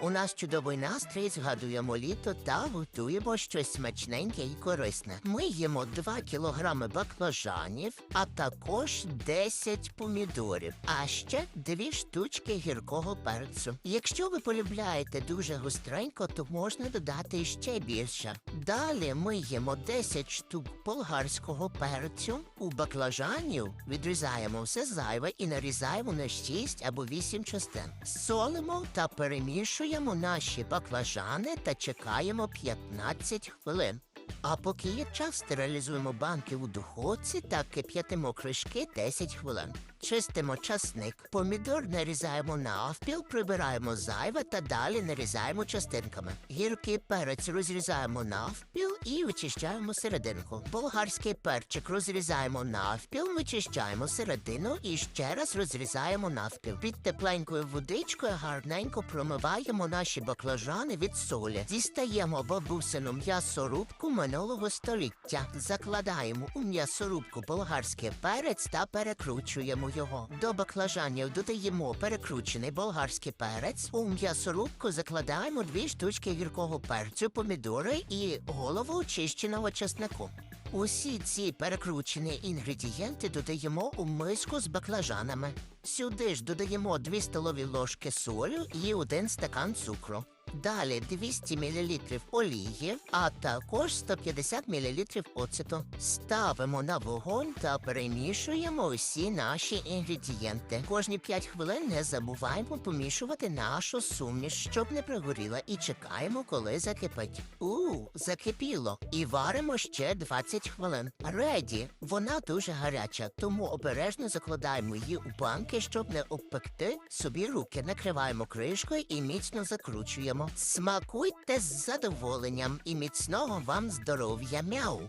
У нас чудовий настрій, згадуємо літо та готуємо щось смачненьке і корисне. Ми їмо 2 кілограми баклажанів, а також 10 помідорів, а ще 2 штучки гіркого перцю. Якщо ви полюбляєте дуже густренько, то можна додати ще більше. Далі ми їмо 10 штук болгарського перцю. У баклажанів відрізаємо все зайве і нарізаємо на 6 або 8 частин. Солимо та перемішуємо наші баклажани та чекаємо 15 хвилин. А поки є час, стерилізуємо банки у духовці та кип'ятимо кришки 10 хвилин. Чистимо часник, помідор нарізаємо навпіл, прибираємо зайве та далі нарізаємо частинками. Гіркий перець розрізаємо навпіл і вичищаємо серединку. Болгарський перчик розрізаємо навпіл, вичищаємо середину і ще раз розрізаємо навпіл. Під тепленькою водичкою гарненько промиваємо наші баклажани від солі. Дістаємо бабусину м'ясорубку минулого століття. Закладаємо у м'ясорубку болгарський перець та перекручуємо його. До баклажанів додаємо перекручений болгарський перець. У м'ясорубку закладаємо дві штучки гіркого перцю, помідори і голову очищеного чеснику. Усі ці перекручені інгредієнти додаємо у миску з баклажанами. Сюди ж додаємо 2 столові ложки солі і 1 стакан цукру. Далі 200 мл олії, а також 150 мл оцету. Ставимо на вогонь та перемішуємо усі наші інгредієнти. Кожні 5 хвилин не забуваємо помішувати нашу суміш, щоб не пригоріла, і чекаємо, коли закипить. У, закипіло. І варимо ще 20 хвилин. Реді, вона дуже гаряча, тому обережно закладаємо її у банки, щоб не обпекти собі руки. Накриваємо кришкою і міцно закручуємо. Смакуйте з задоволенням і міцного вам здоров'я мяу.